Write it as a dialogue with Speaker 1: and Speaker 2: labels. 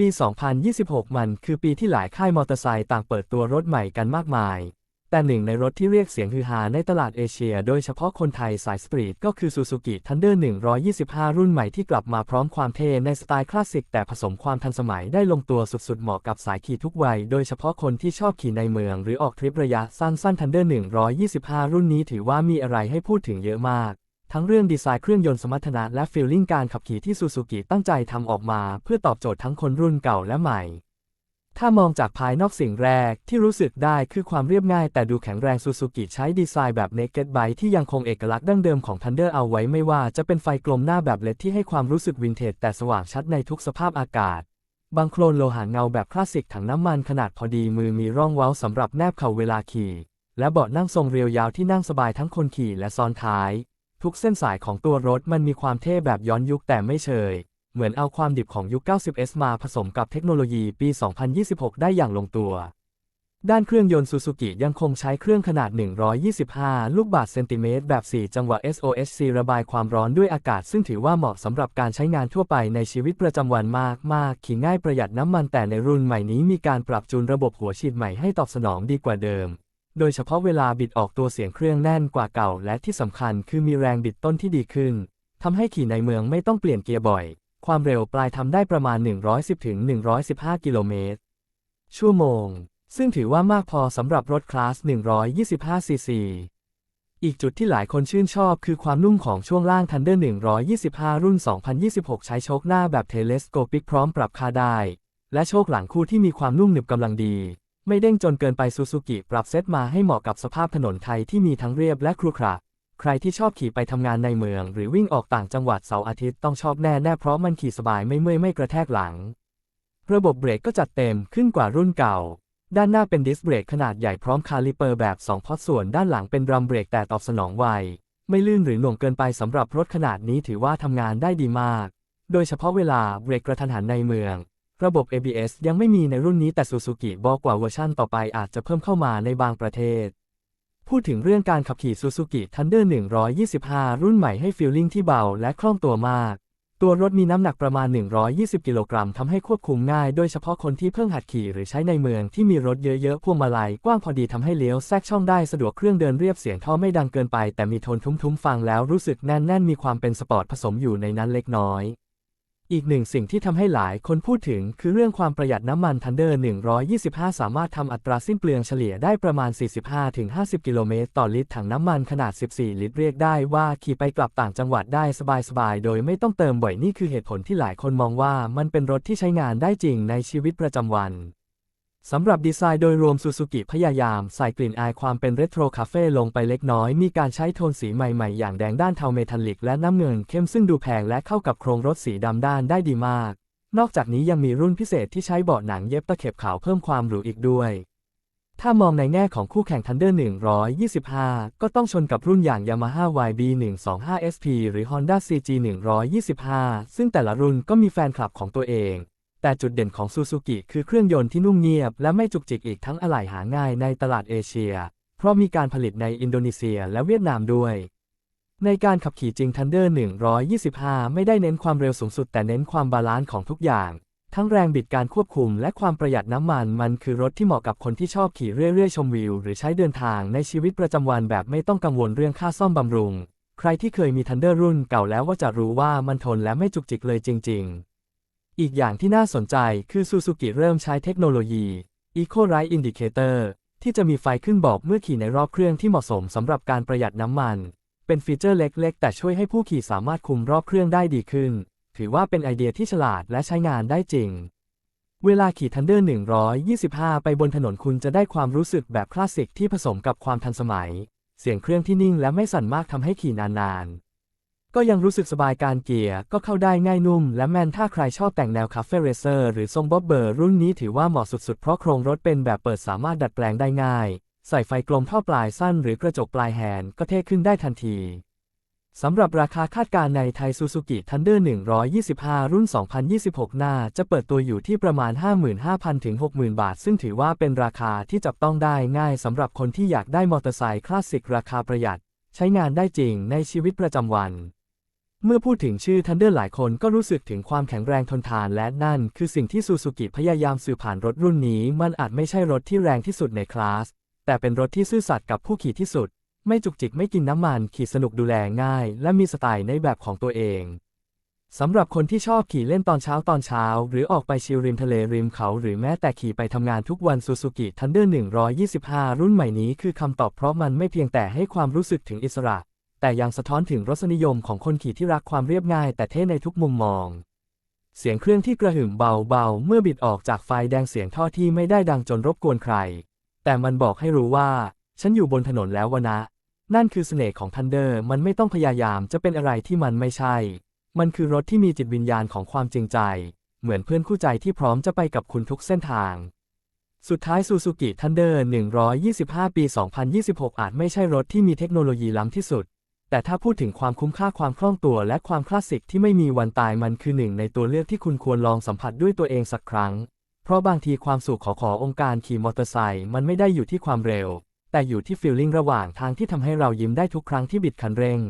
Speaker 1: ปี 2026 มันคือปีที่หลายค่ายมอเตอร์ไซค์ต่างเปิดตัวรถใหม่กันมากมาย แต่หนึ่งในรถที่เรียกเสียงฮือฮาในตลาดเอเชีย โดยเฉพาะคนไทยสายสตรีทก็คือ Suzuki Thunder 125 รุ่นใหม่ที่กลับมาพร้อมความเท่ในสไตล์คลาสสิก แต่ผสมความทันสมัยได้ลงตัวสุดๆ เหมาะกับสายขี่ทุกวัย โดยเฉพาะคนที่ชอบขี่ในเมือง หรือออกทริประยะสั้นๆ Thunder 125 รุ่นนี้ถือว่ามีอะไรให้พูดถึงเยอะมาก ทั้งเรื่องดีไซน์เครื่องยนต์สมรรถนะและฟีลลิ่งการขับขี่ที่ซูซูกิตั้งใจทำออกมา เพื่อตอบโจทย์ทั้งคนรุ่นเก่าและใหม่ ถ้ามองจากภายนอกสิ่งแรกที่รู้สึกได้คือความเรียบง่ายแต่ดูแข็งแรงซูซูกิใช้ดีไซน์แบบ Naked Bike ที่ยังคงเอกลักษณ์ดั้งเดิมของ Thunder เอาไว้ไม่ว่าจะเป็นไฟกลมหน้าแบบเลดที่ให้ความรู้สึกวินเทจแต่สว่างชัดในทุกสภาพอากาศบางโครนโลหะเงาแบบคลาสสิกถังน้ำมันขนาดพอดีมือมีร่องเว้าสำหรับแนบเข่าเวลาขี่ และเบาะนั่งทรงเรียวยาวที่นั่งสบายทั้งคนขี่และซ้อนท้าย ทุกเส้นสายของตัวรถมันมีความเท่แบบย้อนยุคแต่ไม่เชย เหมือนเอาความดิบของยุค 90s มาผสมกับเทคโนโลยีปี 2026 ได้อย่างลงตัว ด้านเครื่องยนต์ซูซูกิยังคงใช้เครื่องขนาด 125 ลูกบาศก์เซนติเมตรแบบ 4 จังหวะ SOHC ระบายความร้อนด้วยอากาศ ซึ่งถือว่าเหมาะสำหรับการใช้งานทั่วไปในชีวิตประจำวันมากมากขี่ง่ายประหยัดน้ำมันแต่ในรุ่นใหม่นี้มีการปรับจูนระบบหัวฉีดใหม่ให้ตอบสนองดีกว่าเดิม โดยเฉพาะเวลาบิดออกตัวเสียงเครื่องแน่นกว่าเก่า และที่สำคัญคือมีแรงบิดต้นที่ดีขึ้นทำให้ขี่ในเมืองไม่ต้องเปลี่ยนเกียร์บ่อย ความเร็วปลายทำได้ประมาณ 110-115 กิโลเมตร ชั่วโมง ซึ่งถือว่ามากพอสำหรับรถคลาส 125 ซีซีอีกจุดที่หลายคนชื่นชอบคือความนุ่มของช่วงล่าง Thunder 125 รุ่น 2026 ใช้โชคหน้าแบบเทเลสโกปิกพร้อมปรับค่าได้ และโชคหลังคู่ที่มีความนุ่มหนึบกำลังดี ไม่เด้งจนเกินไปซูซูกิปรับเซตมาให้เหมาะกับสภาพถนนไทยที่มีทั้งเรียบและครุขระใครที่ชอบขี่ไปทำงานในเมือง หรือวิ่งออกต่างจังหวัดเสาร์อาทิตย์ต้องชอบแน่แน่เพราะมันขี่สบายไม่เมื่อยไม่กระแทกหลัง ระบบเบรกก็จัดเต็มขึ้นกว่ารุ่นเก่า ด้านหน้าเป็นดิสเบรกขนาดใหญ่พร้อมคาลิเปอร์แบบ 2 พอดส่วนด้านหลังเป็นดรัมเบรกแต่ตอบสนองไว ไม่ลื่นหรือหน่วงเกินไปสำหรับรถขนาดนี้ถือว่าทำงานได้ดีมาก โดยเฉพาะเวลาเบรกกระทันหันในเมือง ระบบ ABS ยังไม่มีในรุ่นนี้แต่ Suzuki บอกว่าเวอร์ชั่นต่อไปอาจจะเพิ่มเข้ามาในบางประเทศ พูดถึงเรื่องการขับขี่ Suzuki Thunder 125 รุ่นใหม่ให้ฟีลลิ่งที่เบาและคล่องตัวมาก ตัวรถมีน้ำหนักประมาณ 120 กิโลกรัมทำให้ควบคุมง่าย โดยเฉพาะคนที่เพิ่งหัดขี่หรือใช้ในเมืองที่มีรถเยอะๆพวงมาลัยกว้างพอดีทำให้เลี้ยวแทรกช่องได้สะดวกเครื่องเดินเรียบเสียงท่อไม่ดังเกินไป แต่มีโทนทุ้มๆฟังแล้วรู้สึกแน่นๆมีความเป็นสปอร์ตผสมอยู่ในนั้นเล็กน้อย อีกหนึ่งสิ่งที่ทำให้หลายคนพูดถึงคือเรื่องความประหยัดน้ำมัน Thunder 125 สามารถทำอัตราสิ้นเปลืองเฉลี่ยได้ประมาณ 45-50 กิโลเมตรต่อลิตรถังน้ำมันขนาด 14 ลิตรเรียกได้ว่าขี่ไปกลับต่างจังหวัดได้สบายๆ โดยไม่ต้องเติมบ่อยนี่คือเหตุผลที่หลายคนมองว่ามันเป็นรถที่ใช้งานได้จริงในชีวิตประจำวัน สำหรับดีไซน์โดยรวมซูซูกิพยายามใส่กลิ่นอายความเป็นเรโทรคาเฟ่ลงไปเล็กน้อย มีการใช้โทนสีใหม่ๆ อย่างแดงด้านเทาเมทัลลิกและน้ำเงินเข้มซึ่งดูแพงและเข้ากับโครงรถสีดำด้านได้ดีมาก นอกจากนี้ยังมีรุ่นพิเศษที่ใช้เบาะหนังเย็บตะเข็บขาวเพิ่มความหรูอีกด้วย ถ้ามองในแง่ของคู่แข่ง Thunder 125 ก็ต้องชนกับรุ่นอย่าง Yamaha YB 125 SP หรือ Honda CG 125 ซึ่งแต่ละรุ่นก็มีแฟนคลับของตัวเอง แต่จุดเด่นของซูซูกิคือเครื่องยนต์ที่นุ่มเงียบ และไม่จุกจิกอีกทั้งอะไหล่หาง่ายในตลาดเอเชีย เพราะมีการผลิตในอินโดนีเซียและเวียดนามด้วย ในการขับขี่จริง Thunder 125 ไม่ได้เน้นความเร็วสูงสุดแต่เน้นความบาลานซ์ของทุกอย่าง ทั้งแรงบิดการควบคุมและความประหยัดน้ำมันมันคือรถที่เหมาะกับคนที่ชอบขี่เรื่อยๆชมวิว หรือใช้เดินทางในชีวิตประจำวันแบบไม่ต้องกังวลเรื่องค่าซ่อมบำรุง ใครที่เคยมี Thunder รุ่นเก่าแล้วว่าจะรู้ว่ามันทนและไม่จุกจิกเลยจริง ๆ อีกอย่างที่น่าสนใจคือ Suzuki เริ่มใช้เทคโนโลยี Eco Ride Indicator ที่จะมีไฟขึ้นบอกเมื่อขี่ในรอบเครื่องที่เหมาะสมสำหรับการประหยัดน้ำมัน เป็นฟีเจอร์เล็ก ๆ แต่ช่วยให้ผู้ขี่สามารถคุมรอบเครื่องได้ดีขึ้น ถือว่าเป็นไอเดียที่ฉลาดและใช้งานได้จริง เวลาขี่ Thunder 125 ไปบนถนนคุณจะได้ความรู้สึกแบบคลาสสิกที่ผสมกับความทันสมัย เสียงเครื่องที่นิ่งและไม่สั่นมากทำให้ขี่นานๆ ก็ยังรู้สึกสบายการเกียร์ก็เข้าได้ง่ายนุ่ม และแมนถ้าใครชอบแต่งแนวคาเฟ่เรเซอร์หรือทรงบ๊อบเบอร์รุ่นนี้ถือว่าเหมาะสุดๆ เพราะโครงรถเป็นแบบเปิดสามารถดัดแปลงได้ง่าย ใส่ไฟกลมท่อปลายสั้นหรือกระจกปลายแหนก็เท่ขึ้นได้ทันทีสำหรับราคาคาดการในไทย Suzuki Thunder 125 รุ่น 2026 หน้า จะเปิดตัวอยู่ที่ประมาณ 55,000 ถึง 60,000 บาท ซึ่งถือว่าเป็นราคาที่จับต้องได้ง่ายสำหรับคนที่อยากได้มอเตอร์ไซค์คลาสสิกราคาประหยัด ใช้งานได้จริงในชีวิตประจำวัน เมื่อพูดถึงชื่อ Thunder หลายคนก็รู้สึกถึงความแข็งแรงทนทานและนั่นคือสิ่งที่ซูซูกิพยายามสื่อผ่านรถรุ่นนี้ มันอาจไม่ใช่รถที่แรงที่สุดในคลาส แต่เป็นรถที่ซื่อสัตย์กับผู้ขี่ที่สุด ไม่จุกจิกไม่กินน้ำมัน ขี่สนุกดูแลง่าย และมีสไตล์ในแบบของตัวเองสำหรับคนที่ชอบขี่เล่นตอนเช้าตอนเช้า หรือออกไปชิลริมทะเลริมเขาหรือแม้แต่ขี่ไปทำงานทุกวันซูซูกิ Thunder 125 รุ่นใหม่นี้คือคำตอบเพราะมันไม่เพียงแต่ให้ความรู้สึกถึงอิสระ แต่ยังสะท้อนถึงรสนิยมของคนขี่ที่รักความเรียบง่ายแต่เท่ในทุกมุมมอง เสียงเครื่องที่กระหึ่มเบาๆ เมื่อบิดออกจากไฟแดงเสียงท่อที่ไม่ได้ดังจนรบกวนใคร แต่มันบอกให้รู้ว่า ฉันอยู่บนถนนแล้ววะนะ นั่นคือเสน่ห์ของทันเดอร์ มันไม่ต้องพยายามจะเป็นอะไรที่มันไม่ใช่ มันคือรถที่มีจิตวิญญาณของความจริงใจ เหมือนเพื่อนคู่ใจที่พร้อมจะไปกับคุณทุกเส้นทางสุดท้ายซูซูกิทันเดอร์125 ปี 2026 อาจไม่ใช่รถที่มีเทคโนโลยีล้ำที่สุด แต่ถ้าพูดถึงความคุ้มค่าความคล่องตัวและความคลาสสิกที่ไม่มีวันตายมันคือหนึ่งในตัวเลือกที่คุณควรลองสัมผัสด้วยตัวเองสักครั้ง เพราะบางทีความสุขขอขอองค์การขี่มอเตอร์ไซค์มันไม่ได้อยู่ที่ความเร็ว แต่อยู่ที่ฟีลลิ่งระหว่างทางที่ทำให้เรายิ้มได้ทุกครั้งที่บิดคันเร่ง